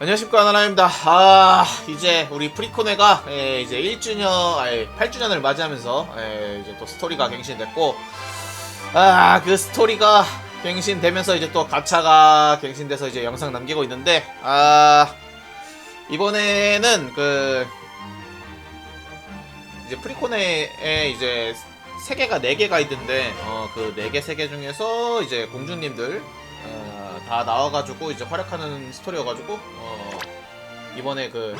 안녕하십니까 나나입니다. 아 이제 우리 프리코네가 예, 이제 1주년 아니 8주년을 맞이하면서 예, 이제 또 스토리가 갱신됐고 아 그 스토리가 갱신되면서 이제 또 가차가 갱신돼서 이제 영상 남기고 있는데 아 이번에는 그 이제 프리코네에 이제 세 개가 네 개가 있는데 어그 네개세개 중에서 이제 공주님들 어, 다 나와가지고 이제 활약하는 스토리여가지고 어, 이번에 그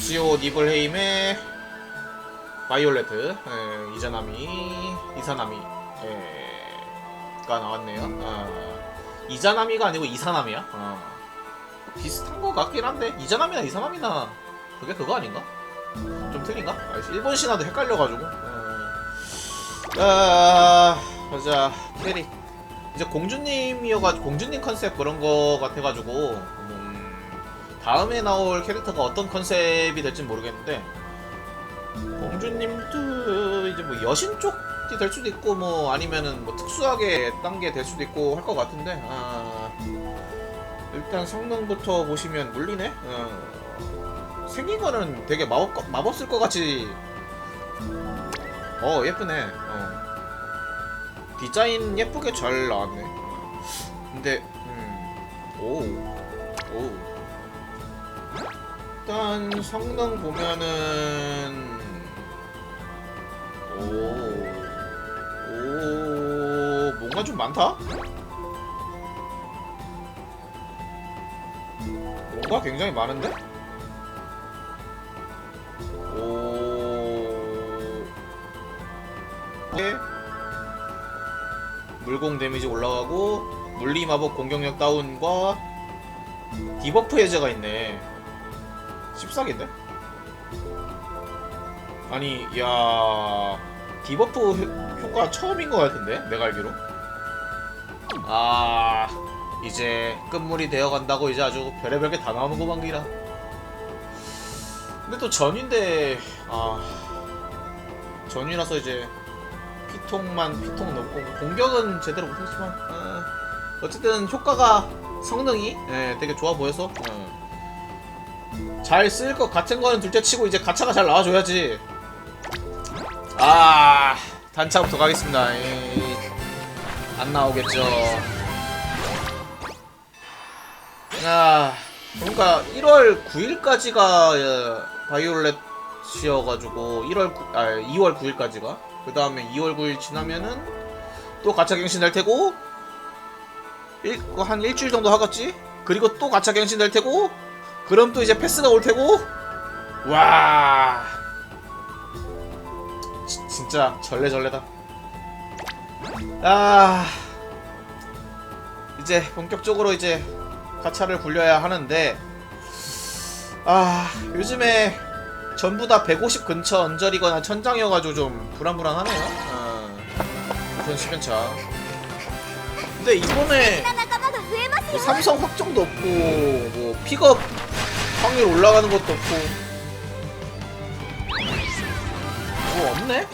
지오 니블헤임의 바이올레트 예, 이자나미 이사나미 예, 가 나왔네요. 어, 이자나미가 아니고 이사나미야. 어, 비슷한 것 같긴 한데 이자나미나 이사나미나 그게 그거 아닌가? 좀 틀린가? 아, 일본 신화도 헷갈려가지고. 어, 아, 보자 캐리. 이제 공주님이어가지고 공주님 컨셉 그런 거 같아가지고 음, 다음에 나올 캐릭터가 어떤 컨셉이 될지 모르겠는데 공주님도 이제 뭐 여신 쪽이 될 수도 있고 뭐 아니면은 뭐 특수하게 딴게 될 수도 있고 할 것 같은데 아, 일단 성능부터 보시면 물리네. 어, 생긴 거는 되게 마법 마법 쓸 것 같이 어 예쁘네. 어. 디자인 예쁘게 잘 나왔네. 근데 음, 오, 오. 일단 성능 보면은 오, 오, 뭔가 좀 많다. 뭔가 굉장히 많은데? 오. 네. 물공 데미지 올라가고 물리 마법 공격력 다운과 디버프 해제가 있네. 14개인데? 아니, 야 디버프 효- 효과 처음인 것 같은데? 내가 알기로. 아, 이제 끝물이 되어 간다고 이제 아주 별의별 게 다 나오는구만 기라. 근데 또 전인데, 아, 전이라서 이제 피통만 피통 넣고 공격은 제대로 못했지만 어, 어쨌든 효과가 성능이 예, 되게 좋아 보여서 어. 잘쓸 것 같은 거는 둘째치고 이제 가차가 잘 나와줘야지. 아 단차부터 가겠습니다. 에이, 안 나오겠죠. 아 그러니까 1월 9일까지가 바이올렛이어가지고 1월 9, 아 2월 9일까지가 그 다음에 2월 9일 지나면은 또 가차 갱신 될 테고 일, 한 일주일 정도 하겠지? 그리고 또 가차 갱신 될 테고 그럼 또 이제 패스가 올 테고. 와. 지- 진짜 절레절레다. 아. 이제 본격적으로 이제 가차를 굴려야 하는데 아 요즘에 전부 다 150 근처 언저리거나 천장이어가지고 좀 불안불안하네요 어. 우선 시간차 근데 이번에 뭐 삼성 확정도 없고 뭐 픽업 확률 올라가는 것도 없고 뭐 없네?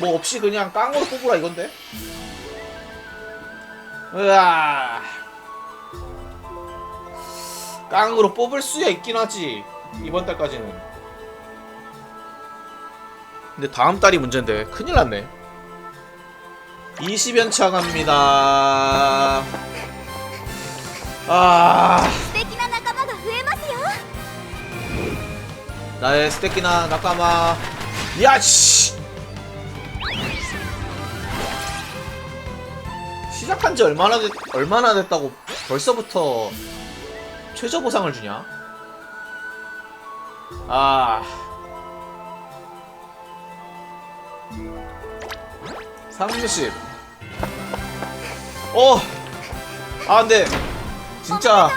뭐 없이 그냥 깡으로 뽑으라 이건데? 으아 깡으로 뽑을 수야 있긴 하지 이번 달까지는 근데 다음 달이 문제인데 큰일 났네. 20연차 갑니다. 아. 나의 스테키나 나까마. 야씨. 시작한 지 얼마나 됐, 얼마나 됐다고 벌써부터 최저 보상을 주냐? 아. 30. 어! 아, 근데, 진짜.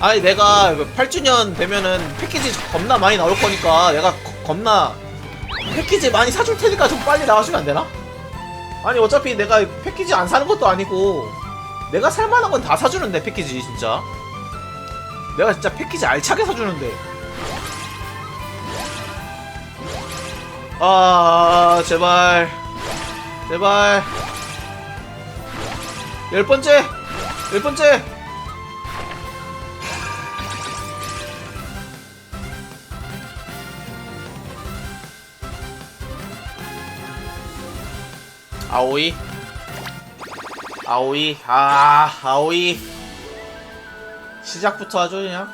아니, 내가 8주년 되면은 패키지 겁나 많이 나올 거니까, 내가 겁나 패키지 많이 사줄 테니까 좀 빨리 나와주면 안 되나? 아니, 어차피 내가 패키지 안 사는 것도 아니고, 내가 살만한 건 다 사주는데, 패키지, 진짜. 내가 진짜 패키지 알차게 사주는데. 아, 아, 아 제발. 제발. 열 번째. 열 번째. 아오이. 아오이. 아 아오이. 시작부터 아주 그냥?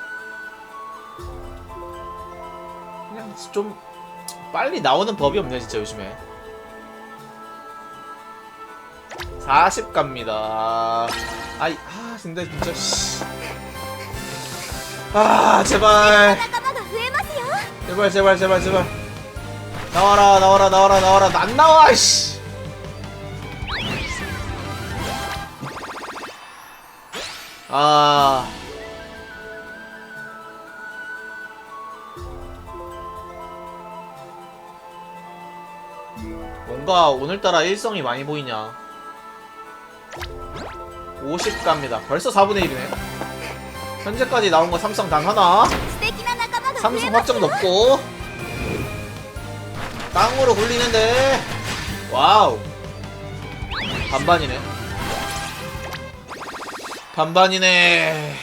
그냥 좀 빨리 나오는 법이 없네 진짜 요즘에. 40 갑니다. 아이 아 근데 진짜 씨. 아 제발. 제발 제발 제발 제발. 나와라 나와라 나와라 나와라. 안 나와 씨. 아... 뭔가 오늘따라 일성이 많이 보이냐. 50 갑니다. 벌써 4분의 1이네. 현재까지 나온 거 삼성 당 하나? 삼성 확정 높고. 땅으로 굴리는데. 와우. 반반이네. 반반이네.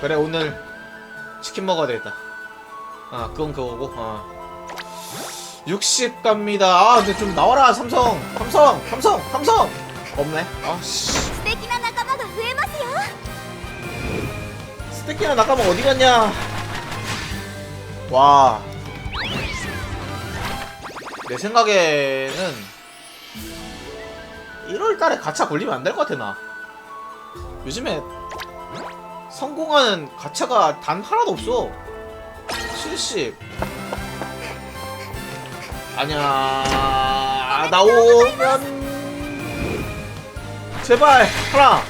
그래 오늘 치킨 먹어야 되겠다. 아 그건 그거고 아. 60 갑니다 아 근데 좀 나와라 삼성 삼성 삼성 삼성 없네 아씨 素敵な仲間が増えますよ 스테키나 나가면 어디 갔냐? 와. 내 생각에는 1월 달에 가차 굴리면 안 될 것 같아, 나. 요즘에 성공하는 가차가 단 하나도 없어. 70. 아니야. 나오면. 제발, 하나.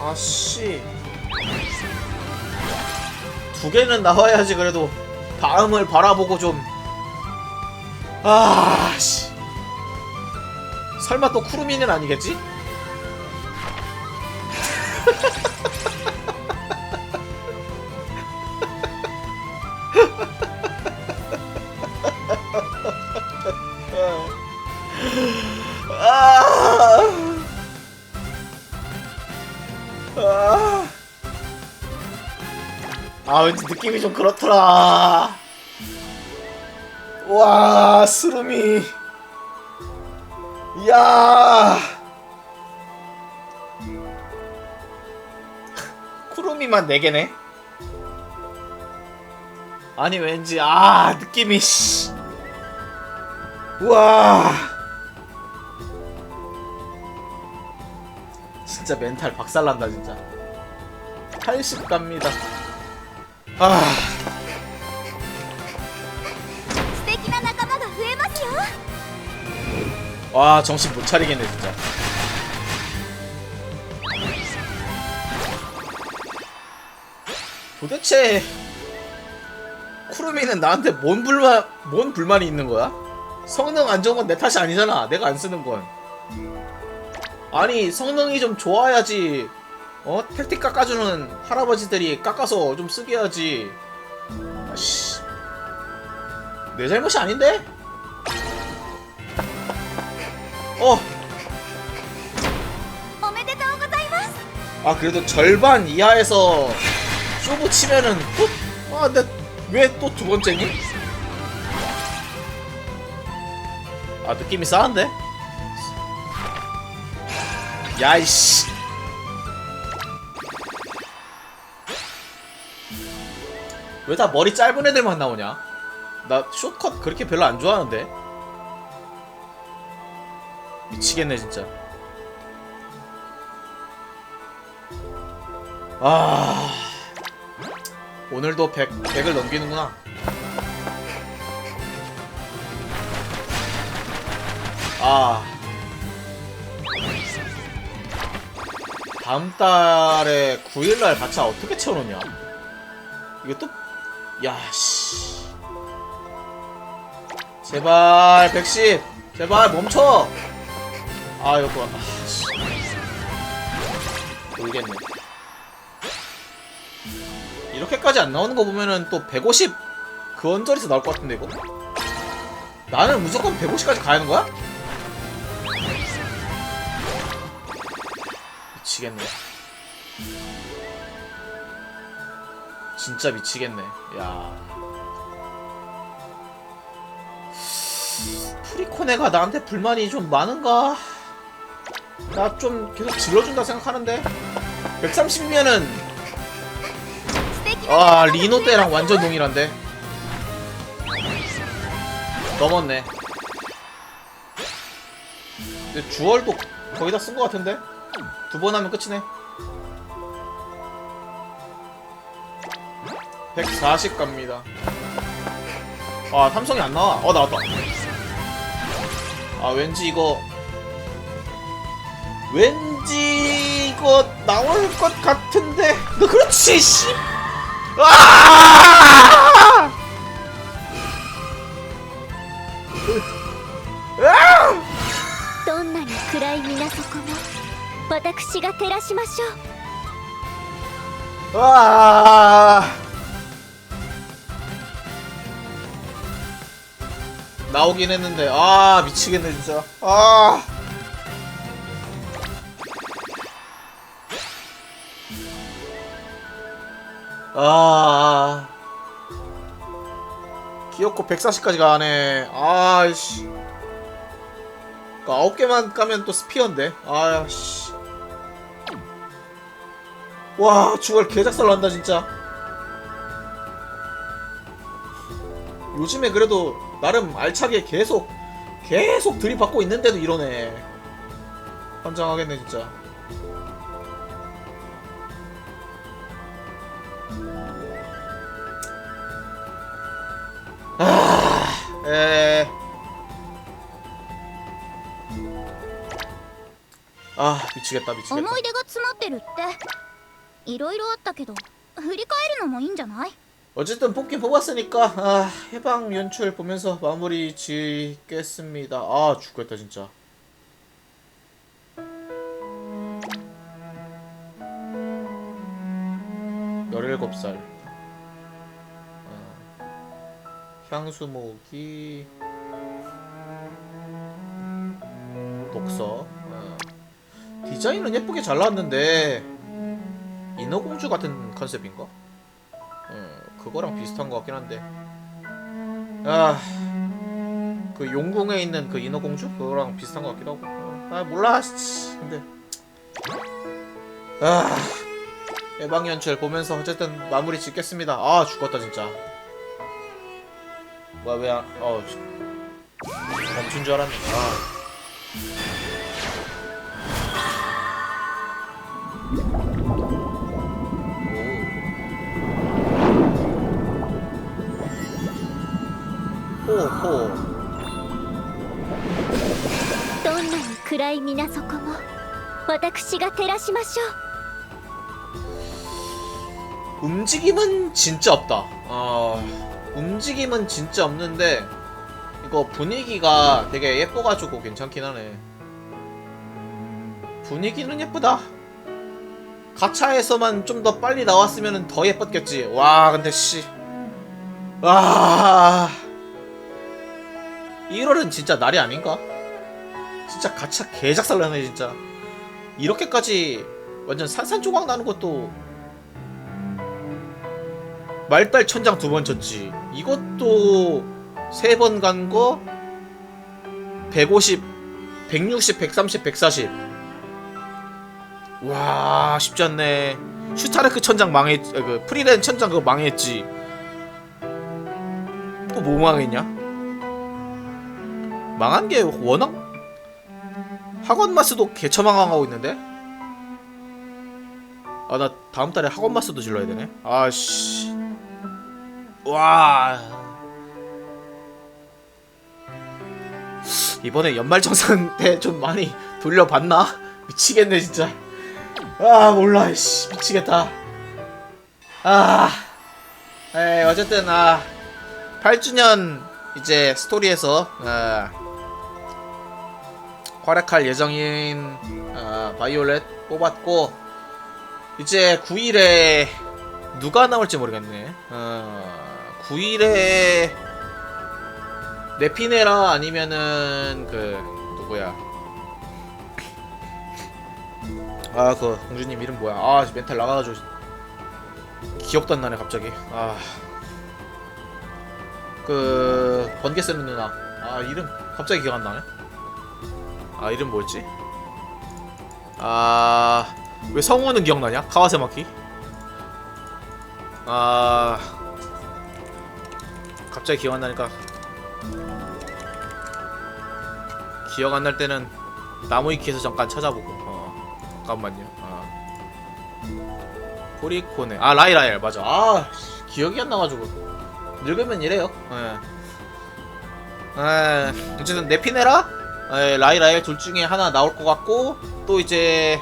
아씨. 두 개는 나와야지 그래도 다음을 바라보고 좀 아씨 설마 또 쿠루미는 아니겠지? 아 왠지 느낌이 좀 그렇더라. 와 스루미. 이야. 쿠루미만 4개네? 아니 왠지 아 느낌이 씨. 우와. 진짜 멘탈 박살난다 진짜. 80 갑니다 아 素敵な仲間が増えますよ 와 정신 못 차리겠네 진짜 도대체 쿠루미는 나한테 뭔 불만 뭔 불만이 있는 거야? 성능 안 좋은 건 내 탓이 아니잖아 내가 안 쓰는 건 아니 성능이 좀 좋아야지 어? 텔틱 깎아주는 할아버지들이 깎아서 좀 쓰게 하지 아씨 내 잘못이 아닌데? 어! 아 그래도 절반 이하에서 쇼부 치면은 또? 아 근데 왜 또 두 번째니? 아 느낌이 싸한데? 야이씨 왜 다 머리 짧은 애들만 나오냐? 나 숏컷 그렇게 별로 안 좋아하는데. 미치겠네 진짜. 아. 오늘도 100, 100을 넘기는구나. 아. 다음 달에 9일날 가차 어떻게 채워놓냐? 이거 또 야씨. 제발 110 제발 멈춰. 아 이거 아, 씨. 모르겠네. 이렇게까지 안 나오는 거 보면은 또 150 그 언저리에서 나올 것 같은데 이거? 나는 무조건 150까지 가야 하는 거야? 미치겠네 진짜 미치겠네. 야. 프리코네가 나한테 불만이 좀 많은가? 나 좀 계속 질러준다 생각하는데 130면은! 아 리노 때랑 완전 동일한데 넘었네 근데 주얼도 거의 다 쓴 것 같은데 두 번 하면 끝이네 140 갑니다 아 삼성이 안 나와 어 나왔다 아 왠지 이거 왠지 이거 나올 것 같은데 너 그렇지 씨 아! 아! どんなに暗い水底も私が照らしましょう 아! 나오긴 했는데 아 미치겠네 진짜 아 아. 기어코 140까지 가네. 아이씨. 그 9개만 까면 또 스피어인데. 아씨. 와, 주얼 개작살 난다, 진짜. 요즘에 그래도 나름 알차게 계속, 계속 들이받고 있는데도 이러네. 환장하겠네, 진짜. 아, 에. 아, 미치겠다, 미치겠다. 思い出が詰まってるっていろいろあったけど振り返るのもいいんじゃない 어쨌든 뽑긴 뽑았으니까 아, 해방 연출 보면서 마무리 짓겠습니다. 아 죽겠다 진짜. 열일곱 살. 어, 향수 모으기. 독서. 어. 디자인은 예쁘게 잘 나왔는데 인어공주 같은 컨셉인가? 예, 그거랑 비슷한 것 같긴 한데. 아, 그 용궁에 있는 그 인어공주 그거랑 비슷한 것 같기도 하고. 아 몰라. 씨. 근데 아 예방연출 보면서 어쨌든 마무리 짓겠습니다. 아 죽었다 진짜. 뭐야 왜? 안- 어 멈춘 줄 알았네. 아. 오. 호호. どんなに暗い水底も私が照らしましょう 움직임은 진짜 없다. 어, 움직임은 진짜 없는데 이거 분위기가 되게 예뻐가지고 괜찮긴 하네. 분위기는 예쁘다. 가차에서만 좀 더 빨리 나왔으면 더 예뻤겠지. 와, 근데 씨. 와. 1월은 진짜 날이 아닌가? 진짜 가차 개작살 나네 진짜. 이렇게까지 완전 산산조각 나는 것도 말달 천장 두 번 쳤지. 이것도 세 번 간 거 150, 160, 130, 140. 와 쉽지 않네. 슈타르크 천장 망했, 아, 그 프리렌 천장 그거 망했지. 또 뭐 망했냐? 망한 게 워낙 학원 마스도 개처망하고 있는데? 아 나 다음 달에 학원 마스도 질러야 되네. 아씨. 와. 이번에 연말정산 때 좀 많이 돌려봤나? 미치겠네 진짜. 아 몰라 씨 미치겠다. 아. 에 어쨌든 아 8주년 이제 스토리에서 아, 활약할 예정인 아, 바이올렛 뽑았고 이제 9일에 누가 나올지 모르겠네. 어, 9일에 네피네라 아니면은 그 누구야? 아 그 공주님 이름 뭐야? 아 멘탈 나가가지고 기억도 안 나네 갑자기. 아. 그 번개 쓰는 누나. 아 이름 갑자기 기억 안 나네. 아 이름 뭐였지? 아 왜 성우는 기억나냐? 카와세마키. 아 갑자기 기억 안 나니까 기억 안 날 때는 나무위키에서 잠깐 찾아보고. 어 잠깐만요. 아. 포리코네. 아 라이라엘 맞아. 아 씨, 기억이 안 나가지고 늙으면 이래요. 예. 에, 어쨌든 네피네라, 에, 라이라엘 둘 중에 하나 나올 것 같고 또 이제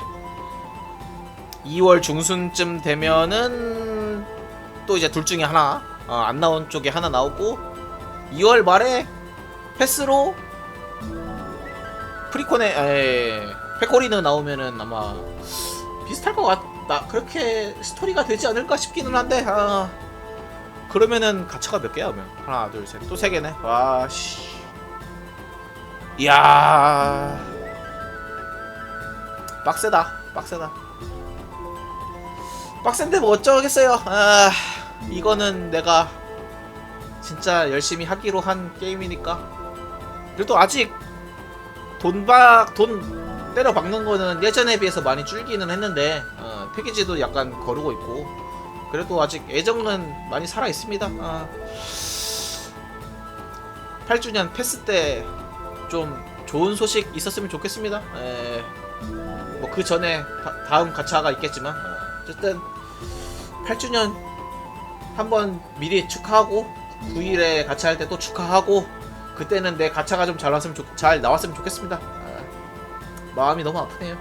2월 중순쯤 되면은 또 이제 둘 중에 하나 어, 안 나온 쪽에 하나 나오고 2월 말에 패스로 프리콘에 에, 페코리는 나오면은 아마 비슷할 것 같다. 그렇게 스토리가 되지 않을까 싶기는 한데 아, 그러면은 가차가 몇 개야 그러면? 하나 둘 셋. 또 세 개네. 와씨 이야. 빡세다 빡세다. 빡센데 뭐 어쩌겠어요. 아 이거는 내가 진짜 열심히 하기로 한 게임이니까. 그래도 아직 돈박 돈 때려 박는 거는 예전에 비해서 많이 줄기는 했는데 어, 패키지도 약간 거르고 있고. 그래도 아직 애정은 많이 살아 있습니다. 아, 8주년 패스 때 좀 좋은 소식 있었으면 좋겠습니다. 뭐 그 전에 다, 음 가차가 있겠지만 어, 어쨌든 8주년 한번 미리 축하하고 9일에 가차 할 때 또 축하하고 그때는 내 가차가 좀 잘 나왔으면 좋, 잘 나왔으면 좋겠습니다. 아, 마음이 너무 아프네요.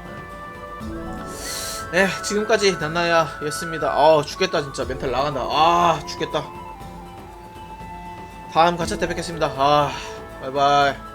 네, 지금까지 난나야였습니다. 아, 죽겠다 진짜 멘탈 나간다. 아, 죽겠다. 다음 가차 때 뵙겠습니다. 아, 바이바이.